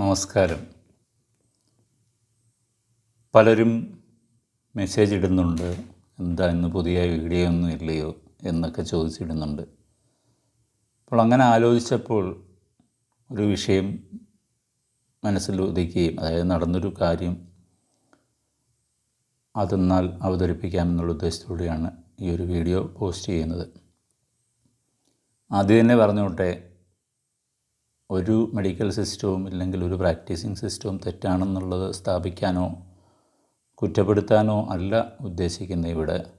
നമസ്കാരം. പലരും മെസ്സേജ് ഇടുന്നുണ്ട്. എന്താ ഇന്ന് പുതിയ വീഡിയോ ഒന്നും ഇല്ലയോ എന്നൊക്കെ ചോദിച്ചിടുന്നുണ്ട്. അപ്പോൾ അങ്ങനെ ആലോചിച്ചപ്പോൾ ഒരു വിഷയം മനസ്സിൽ ഉദിക്കുകയും അതായത് നടന്നൊരു കാര്യം അതെന്നാൽ അവതരിപ്പിക്കാമെന്നുള്ള ഉദ്ദേശത്തോടെയാണ് ഈ ഒരു വീഡിയോ പോസ്റ്റ് ചെയ്യുന്നത്. ആദ്യം തന്നെ പറഞ്ഞോട്ടെ ഒരു മെഡിക്കൽ സിസ്റ്റവും ഇല്ലെങ്കിൽ ഒരു പ്രാക്ടീസിങ് സിസ്റ്റവും തെറ്റാണെന്നുള്ളത് സ്ഥാപിക്കാനോ കുറ്റപ്പെടുത്താനോ അല്ല ഉദ്ദേശിക്കുന്നത് ഇവിടെ.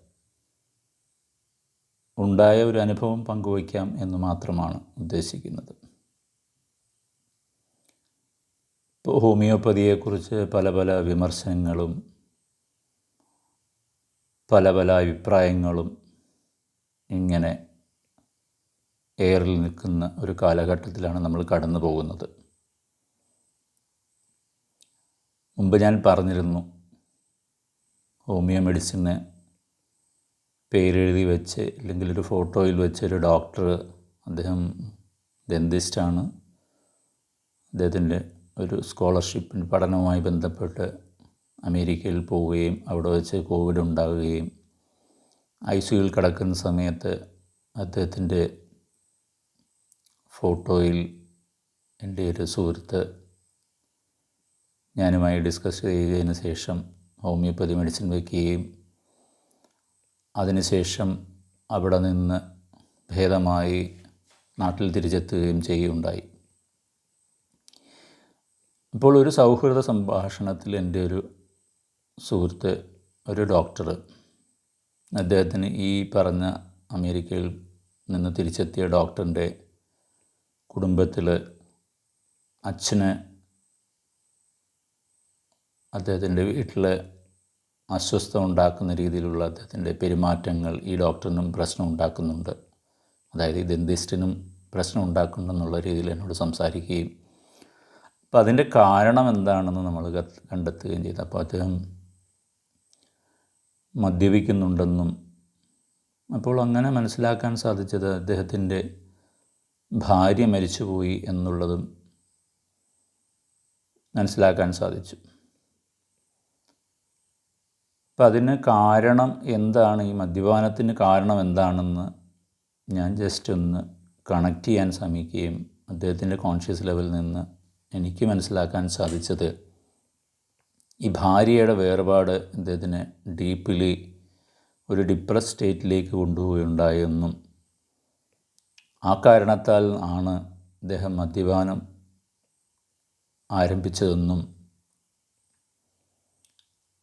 ഉണ്ടായ ഒരു അനുഭവം പങ്കുവയ്ക്കാം എന്ന് മാത്രമാണ് ഉദ്ദേശിക്കുന്നത്. ഇപ്പോൾ ഹോമിയോപ്പതിയെക്കുറിച്ച് പല പല വിമർശനങ്ങളും പല പല അഭിപ്രായങ്ങളും ഇങ്ങനെ എയറിൽ നിൽക്കുന്ന ഒരു കാലഘട്ടത്തിലാണ് നമ്മൾ കടന്നു പോകുന്നത്. മുമ്പ് ഞാൻ പറഞ്ഞിരുന്നു ഹോമിയോ മെഡിസിന് പേരെഴുതി വെച്ച് അല്ലെങ്കിൽ ഒരു ഫോട്ടോയിൽ വെച്ച് ഒരു ഡോക്ടർ അദ്ദേഹം ഡെന്തിസ്റ്റാണ് അദ്ദേഹത്തിന്റെ ഒരു സ്കോളർഷിപ്പിന് പഠനവുമായി ബന്ധപ്പെട്ട് അമേരിക്കയിൽ പോവുകയും അവിടെ വെച്ച് കോവിഡ് ഉണ്ടാവുകയും ഐ സിയുയിൽ കിടക്കുന്ന സമയത്ത് അദ്ദേഹത്തിന്റെ ഫോട്ടോയിൽ എന്റെ ഒരു സുഹൃത്ത് ഞാനുമായി ഡിസ്കസ് ചെയ്തതിന് ശേഷം ഹോമിയോപ്പതി മെഡിസിൻ വയ്ക്കുകയും അതിനുശേഷം അവിടെ നിന്ന് ഭേദമായി നാട്ടിൽ തിരിച്ചെത്തുകയും ചെയ്യുകയുണ്ടായി. ഇപ്പോൾ ഒരു സൗഹൃദ സംഭാഷണത്തിൽ എന്റെ ഒരു സുഹൃത്ത് ഒരു ഡോക്ടർ അദ്ദേഹത്തിന് ഈ പറഞ്ഞ അമേരിക്കയിൽ നിന്ന് തിരിച്ചെത്തിയ ഡോക്ടറിന്റെ കുടുംബത്തിൽ അച്ഛന് അദ്ദേഹത്തിന്റെ വീട്ടിൽ അസ്വസ്ഥത ഉണ്ടാക്കുന്ന രീതിയിലുള്ള അദ്ദേഹത്തിന്റെ പെരുമാറ്റങ്ങൾ ഈ ഡോക്ടറിനും പ്രശ്നം ഉണ്ടാക്കുന്നുണ്ട്. അതായത് ഈ ദന്തിസ്റ്റിനും പ്രശ്നം ഉണ്ടാക്കുന്നുണ്ടെന്നുള്ള രീതിയിൽ എന്നോട് സംസാരിക്കുകയും അപ്പോൾ അതിന്റെ കാരണം എന്താണെന്ന് നമ്മൾ കണ്ടെത്തുകയും ചെയ്തു. അപ്പോൾ അദ്ദേഹം മദ്യപിക്കുന്നുണ്ടെന്നും അപ്പോൾ അങ്ങനെ മനസ്സിലാക്കാൻ സാധിച്ചത് അദ്ദേഹത്തിന്റെ ഭാര്യ മരിച്ചുപോയി എന്നുള്ളതും മനസ്സിലാക്കാൻ സാധിച്ചു. അപ്പം അതിന് കാരണം എന്താണ്? ഈ മദ്യപാനത്തിന് കാരണം എന്താണെന്ന് ഞാൻ ജസ്റ്റ് ഒന്ന് കണക്ട് ചെയ്യാൻ ശ്രമിക്കുകയും അദ്ദേഹത്തിന്റെ കോൺഷ്യസ് ലെവലിൽ നിന്ന് എനിക്ക് മനസ്സിലാക്കാൻ സാധിച്ചത് ഈ ഭാര്യയുടെ വേർപാട് അദ്ദേഹത്തിനെ ഡീപ്പിലി ഒരു ഡിപ്രസ് സ്റ്റേറ്റിലേക്ക് കൊണ്ടുപോയുണ്ടായെന്നും ആ കാരണത്താൽ ആണ് അദ്ദേഹം മദ്യപാനം ആരംഭിച്ചതെന്നും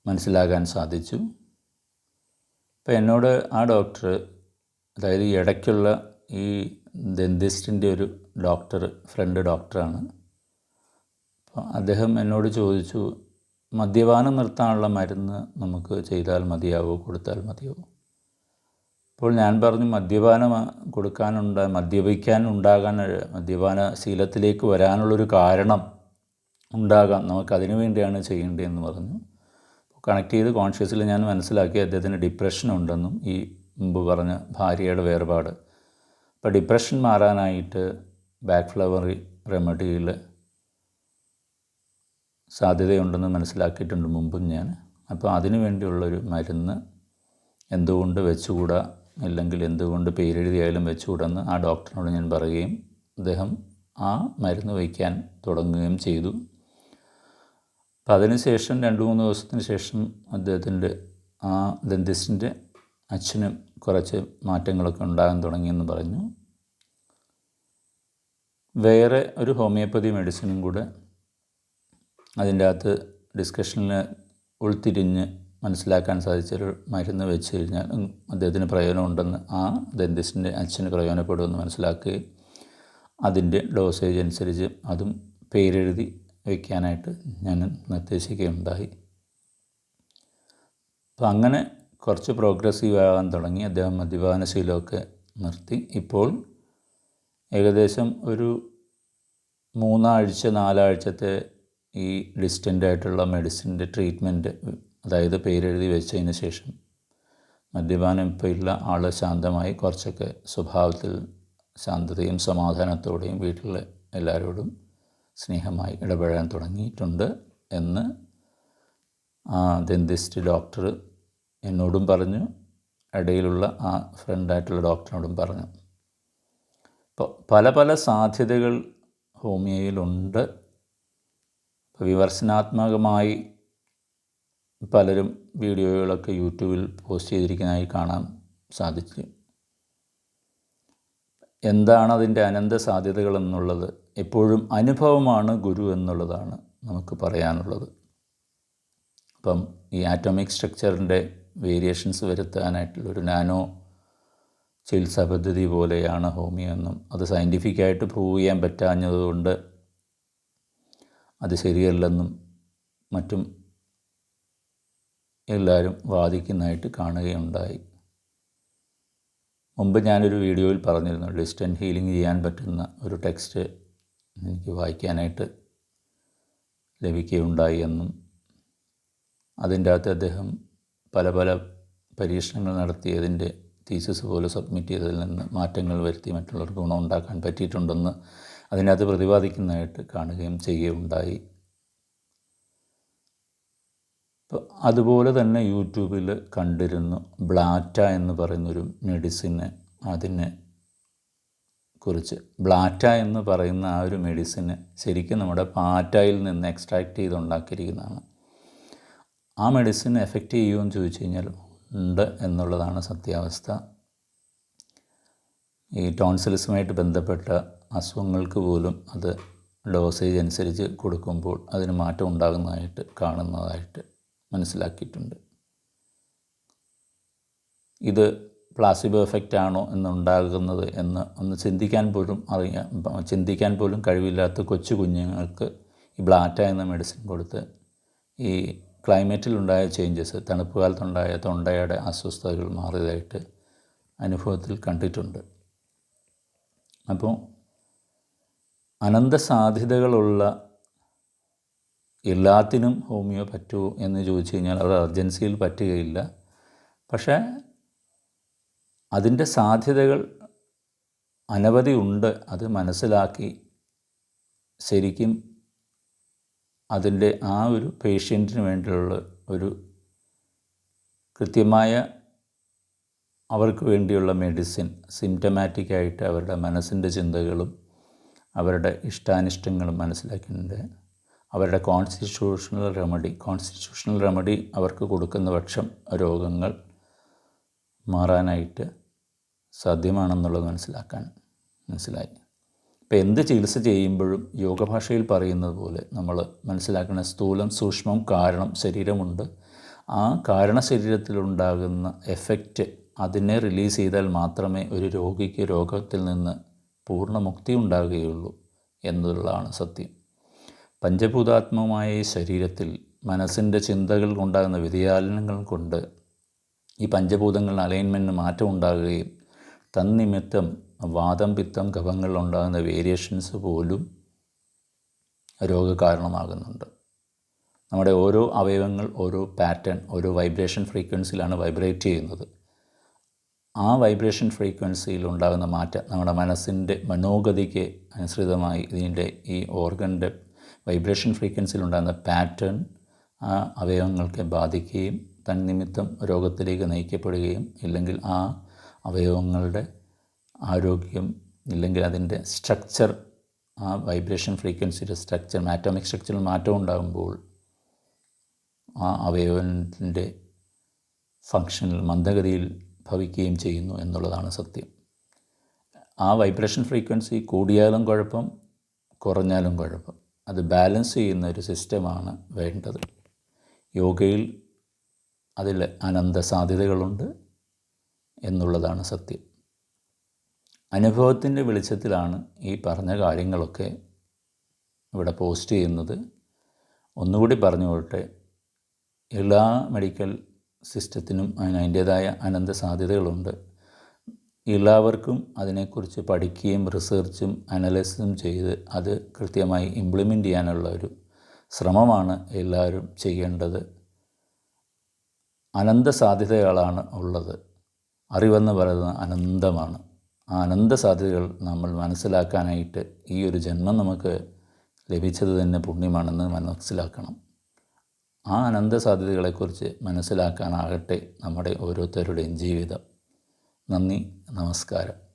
മനസ്സിലാകാൻ സാധിച്ചു. അപ്പം എന്നോട് ആ ഡോക്ടർ അതായത് ഈ ഇടയ്ക്കുള്ള ഈ ദന്തിസ്റ്റിന്റെ ഒരു ഡോക്ടർ ഫ്രണ്ട് ഡോക്ടറാണ്. അപ്പോൾ അദ്ദേഹം എന്നോട് ചോദിച്ചു മദ്യപാനം നിർത്താനുള്ള മരുന്ന് നമുക്ക് ചെയ്താൽ മതിയാവോ? കൊടുത്താൽ മതിയാവോ? അപ്പോൾ ഞാൻ പറഞ്ഞു മദ്യപാനം കൊടുക്കാനുണ്ട മദ്യപിക്കാൻ ഉണ്ടാകാൻ മദ്യപാന ശീലത്തിലേക്ക് വരാനുള്ളൊരു കാരണം ഉണ്ടാകാം. നമുക്ക് അതിനു വേണ്ടിയാണ് ചെയ്യേണ്ടതെന്ന് പറഞ്ഞു. കണക്ട് ചെയ്ത് കോൺഷ്യസിൽ ഞാൻ മനസ്സിലാക്കി അദ്ദേഹത്തിന് ഡിപ്രഷൻ ഉണ്ടെന്നും ഈ മുമ്പ് പറഞ്ഞ ഭാര്യയുടെ വേർപാട്. അപ്പോൾ ഡിപ്രഷൻ മാറാനായിട്ട് ബാക്ക് ഫ്ലവർ റെമഡിയിൽ സാധ്യതയുണ്ടെന്ന് മനസ്സിലാക്കിയിട്ടുണ്ട് മുമ്പും ഞാൻ. അപ്പോൾ അതിനു വേണ്ടിയുള്ളൊരു മരുന്ന് എന്തുകൊണ്ട് വെച്ചുകൂടാ? അല്ലെങ്കിൽ എന്തുകൊണ്ട് പേരെഴുതിയായാലും വെച്ചുകൂടെന്ന് ആ ഡോക്ടറിനോട് ഞാൻ പറയുകയും അദ്ദേഹം ആ മരുന്ന് വയ്ക്കാൻ തുടങ്ങുകയും ചെയ്തു. അപ്പം അതിനുശേഷം രണ്ട് മൂന്ന് ദിവസത്തിന് ശേഷം അദ്ദേഹത്തിന്റെ ആ ദന്തിസ്റ്റിന്റെ അച്ഛനും കുറച്ച് മാറ്റങ്ങളൊക്കെ ഉണ്ടാകാൻ തുടങ്ങിയെന്ന് പറഞ്ഞു. വേറെ ഒരു ഹോമിയോപ്പതി മെഡിസിനും കൂടെ അതിന്റെ അകത്ത് ഡിസ്കഷനിൽ ഉൾത്തിരിഞ്ഞ് മനസ്സിലാക്കാൻ സാധിച്ചൊരു മരുന്ന് വെച്ച് കഴിഞ്ഞാൽ അദ്ദേഹത്തിന് പ്രയോജനമുണ്ടെന്ന് ആ ദന്തിസ്റ്റിന്റെ അച്ഛന് പ്രയോജനപ്പെടുമെന്ന് മനസ്സിലാക്കുകയും അതിന്റെ ഡോസേജ് അനുസരിച്ച് അതും പേരെഴുതി വയ്ക്കാനായിട്ട് ഞാൻ നിർദ്ദേശിക്കുകയുണ്ടായി. അപ്പം അങ്ങനെ കുറച്ച് പ്രോഗ്രസീവ് ആകാൻ തുടങ്ങി. അദ്ദേഹം മദ്യപാനശീലമൊക്കെ നിർത്തി. ഇപ്പോൾ ഏകദേശം ഒരു മൂന്നാഴ്ച നാലാഴ്ചത്തെ ഈ ഡിസ്റ്റന്റ് ആയിട്ടുള്ള മെഡിസിന്റെ ട്രീറ്റ്മെന്റ് അതായത് പേരെഴുതി വെച്ചതിന് ശേഷം മദ്യപാനം ഇപ്പോൾ ഇല്ല. ആൾ ശാന്തമായി കുറച്ചൊക്കെ സ്വഭാവത്തിൽ ശാന്തതയും സമാധാനത്തോടെയും വീട്ടിലെ എല്ലാവരോടും സ്നേഹമായി ഇടപെടാൻ തുടങ്ങിയിട്ടുണ്ട് എന്ന് ആ ദന്തിസ്റ്റ് ഡോക്ടർ എന്നോടും പറഞ്ഞു. ഇടയിലുള്ള ആ ഫ്രണ്ടായിട്ടുള്ള ഡോക്ടറിനോടും പറഞ്ഞു. അപ്പോൾ പല പല സാധ്യതകൾ ഹോമിയോയിലുണ്ട് വിമർശനാത്മകമായി പലരും വീഡിയോകളൊക്കെ യൂട്യൂബിൽ പോസ്റ്റ് ചെയ്തിരിക്കുന്നതായി കാണാൻ സാധിച്ചു. എന്താണ് അതിന്റെ അനന്ത സാധ്യതകൾ എന്നുള്ളത് എപ്പോഴും അനുഭവമാണ് ഗുരു എന്നുള്ളതാണ് നമുക്ക് പറയാനുള്ളത്. അപ്പം ഈ ആറ്റോമിക് സ്ട്രക്ചറിന്റെ വേരിയേഷൻസ് വരുത്താനായിട്ടുള്ളൊരു നാനോ ചികിത്സാ പദ്ധതി പോലെയാണ് ഹോമിയോ എന്നും അത് സയന്റിഫിക്കായിട്ട് പ്രൂവ് ചെയ്യാൻ പറ്റാഞ്ഞതുകൊണ്ട് അത് ശരിയല്ലെന്നും മറ്റും എല്ലാവരും വാദിക്കുന്നതായിട്ട് കാണുകയുണ്ടായി. മുമ്പ് ഞാനൊരു വീഡിയോയിൽ പറഞ്ഞിരുന്നു ഡിസ്റ്റന്റ് ഹീലിംഗ് ചെയ്യാൻ പറ്റുന്ന ഒരു ടെക്സ്റ്റ് എനിക്ക് വായിക്കാനായിട്ട് ലഭിക്കുകയുണ്ടായി എന്നും. അതിന്റെ അകത്ത് അദ്ദേഹം പല പല പരീക്ഷണങ്ങൾ നടത്തി അതിന്റെ തീസിസ് പോലെ സബ്മിറ്റ് ചെയ്തതിൽ നിന്ന് മാറ്റങ്ങൾ വരുത്തി മറ്റുള്ളവർക്ക് ഗുണം ഉണ്ടാക്കാൻ പറ്റിയിട്ടുണ്ടെന്ന് അതിനകത്ത് പ്രതിപാദിക്കുന്നതായിട്ട് കാണുകയും ചെയ്യുകയുണ്ടായി. അപ്പോൾ അതുപോലെ തന്നെ യൂട്യൂബിൽ കണ്ടിരുന്നു ബ്ലാറ്റ എന്ന് പറയുന്നൊരു മെഡിസിന് അതിനെ കുറിച്ച്. ബ്ലാറ്റ എന്ന് പറയുന്ന ആ ഒരു മെഡിസിന് ശരിക്കും നമ്മുടെ പാറ്റയിൽ നിന്ന് എക്സ്ട്രാക്ട് ചെയ്ത് ഉണ്ടാക്കിയിരിക്കുന്നതാണ്. ആ മെഡിസിൻ എഫക്റ്റ് ചെയ്യുമെന്ന് ചോദിച്ചു കഴിഞ്ഞാൽ ഉണ്ട് എന്നുള്ളതാണ് സത്യാവസ്ഥ. ഈ ടോൺസിലിസുമായിട്ട് ബന്ധപ്പെട്ട അസുഖങ്ങൾക്ക് പോലും അത് ഡോസേജ് അനുസരിച്ച് കൊടുക്കുമ്പോൾ അതിന് മാറ്റം ഉണ്ടാകുന്നതായിട്ട് കാണുന്നതായിട്ട് മനസ്സിലാക്കിയിട്ടുണ്ട്. ഇത് പ്ലാസിബോ എഫക്റ്റ് ആണോ എന്നുണ്ടാകുന്നത് എന്ന് ഒന്ന് ചിന്തിക്കാൻ പോലും അറിയാം ചിന്തിക്കാൻ പോലും കഴിവില്ലാത്ത കൊച്ചു കുഞ്ഞുങ്ങൾക്ക് ഈ ബ്ലാറ്റ എന്ന മെഡിസിൻ കൊടുത്ത് ഈ ക്ലൈമറ്റിലുണ്ടായ ചേഞ്ചസ് തണുപ്പ് കാലത്തുണ്ടായ തൊണ്ടയുടെ അസ്വസ്ഥതകൾ മാറിയതായിട്ട് അനുഭവത്തിൽ കണ്ടിട്ടുണ്ട്. അപ്പോൾ അനന്ത സാധ്യതകളുള്ള എല്ലാത്തിനും ഹോമിയോ പറ്റുമോ എന്ന് ചോദിച്ചു കഴിഞ്ഞാൽ അത് അർജൻസിയിൽ പറ്റുകയില്ല. പക്ഷേ അതിന്റെ സാധ്യതകൾ അനവധി ഉണ്ട്. അത് മനസ്സിലാക്കി ശരിക്കും അതിന്റെ ആ ഒരു പേഷ്യന്റിന് വേണ്ടിയുള്ള ഒരു കൃത്യമായ അവർക്ക് വേണ്ടിയുള്ള മെഡിസിൻ സിംറ്റമാറ്റിക്കായിട്ട് അവരുടെ മനസ്സിന്റെ ചിന്തകളും അവരുടെ ഇഷ്ടാനിഷ്ടങ്ങളും മനസ്സിലാക്കിയിട്ടുണ്ട്. അവരുടെ കോൺസ്റ്റിറ്റ്യൂഷണൽ റെമഡി കോൺസ്റ്റിറ്റ്യൂഷണൽ റെമഡി അവർക്ക് കൊടുക്കുന്ന പക്ഷം രോഗങ്ങൾ മാറാനായിട്ട് സാധ്യമാണെന്നുള്ളത് മനസ്സിലാക്കാൻ മനസ്സിലായി. ഇപ്പോൾ എന്ത് ചികിത്സ ചെയ്യുമ്പോഴും യോഗഭാഷയിൽ പറയുന്നത് പോലെ നമ്മൾ മനസ്സിലാക്കുന്ന സ്ഥൂലം സൂക്ഷ്മം കാരണം ശരീരമുണ്ട്. ആ കാരണ ശരീരത്തിലുണ്ടാകുന്ന എഫക്റ്റ് അതിനെ റിലീസ് ചെയ്താൽ മാത്രമേ ഒരു രോഗിക്ക് രോഗത്തിൽ നിന്ന് പൂർണ മുക്തി ഉണ്ടാകുകയുള്ളൂ എന്നുള്ളതാണ് സത്യം. പഞ്ചഭൂതാത്മകമായ ഈ ശരീരത്തിൽ മനസ്സിന്റെ ചിന്തകൾ കൊണ്ടാകുന്ന വ്യതിയാലനങ്ങൾ കൊണ്ട് ഈ പഞ്ചഭൂതങ്ങളിൽ അലൈൻമെന്റിന് മാറ്റം ഉണ്ടാകുകയും തന്നിമിത്തം വാദം പിത്തം കഫങ്ങളിലുണ്ടാകുന്ന വേരിയേഷൻസ് പോലും രോഗകാരണമാകുന്നുണ്ട്. നമ്മുടെ ഓരോ അവയവങ്ങൾ ഓരോ പാറ്റേൺ ഓരോ വൈബ്രേഷൻ ഫ്രീക്വൻസിയിലാണ് വൈബ്രേറ്റ് ചെയ്യുന്നത്. ആ വൈബ്രേഷൻ ഫ്രീക്വൻസിയിൽ ഉണ്ടാകുന്ന മാറ്റം നമ്മുടെ മനസ്സിന്റെ മനോഗതിക്ക് അനുസൃതമായി ഇതിന്റെ ഈ ഓർഗന്റെ വൈബ്രേഷൻ ഫ്രീക്വൻസിയിൽ ഉണ്ടാകുന്ന പാറ്റേൺ ആ അവയവങ്ങൾക്ക് ബാധിക്കുകയും തന്നിമിത്തം രോഗത്തിലേക്ക് നയിക്കപ്പെടുകയും ഇല്ലെങ്കിൽ ആ അവയവങ്ങളുടെ ആരോഗ്യം ഇല്ലെങ്കിൽ അതിന്റെ സ്ട്രക്ചർ ആ വൈബ്രേഷൻ ഫ്രീക്വൻസിയുടെ സ്ട്രക്ചർ മാറ്റോമിക് സ്ട്രക്ചറിൽ മാറ്റം ഉണ്ടാകുമ്പോൾ ആ അവയവത്തിന്റെ ഫങ്ഷനിൽ മന്ദഗതിയിൽ ഭവിക്കുകയും ചെയ്യുന്നു എന്നുള്ളതാണ് സത്യം. ആ വൈബ്രേഷൻ ഫ്രീക്വൻസി കൂടിയാലും കുഴപ്പം കുറഞ്ഞാലും കുഴപ്പം. അത് ബാലൻസ് ചെയ്യുന്ന ഒരു സിസ്റ്റമാണ് വേണ്ടത്. യോഗയിൽ അതിൽ അനന്ത സാധ്യതകളുണ്ട് എന്നുള്ളതാണ് സത്യം. അനുഭവത്തിന്റെ വെളിച്ചത്തിലാണ് ഈ പറഞ്ഞ കാര്യങ്ങളൊക്കെ ഇവിടെ പോസ്റ്റ് ചെയ്യുന്നത്. ഒന്നുകൂടി പറഞ്ഞു പറഞ്ഞുകൊള്ളട്ടെ എല്ലാ മെഡിക്കൽ സിസ്റ്റത്തിനും അതിന് അതിന്റേതായ അനന്ത സാധ്യതകളുണ്ട്. എല്ലാവർക്കും അതിനെക്കുറിച്ച് പഠിക്കുകയും റിസർച്ചും അനലൈസും ചെയ്ത് അത് കൃത്യമായി ഇംപ്ലിമെന്റ് ചെയ്യാനുള്ള ഒരു ശ്രമമാണ് എല്ലാവരും ചെയ്യേണ്ടത്. അനന്ത സാധ്യതകളാണ് ഉള്ളത്. അറിവെന്ന് പറയുന്നത് അനന്തമാണ്. ആ അനന്ത സാധ്യതകൾ നമ്മൾ മനസ്സിലാക്കാനായിട്ട് ഈ ഒരു ജന്മം നമുക്ക് ലഭിച്ചത് തന്നെ പുണ്യമാണെന്ന് മനസ്സിലാക്കണം. ആ അനന്ത സാധ്യതകളെക്കുറിച്ച് മനസ്സിലാക്കാനാകട്ടെ നമ്മുടെ ഓരോരുത്തരുടെയും ജീവിതം. നന്ദി നമസ്കാരം.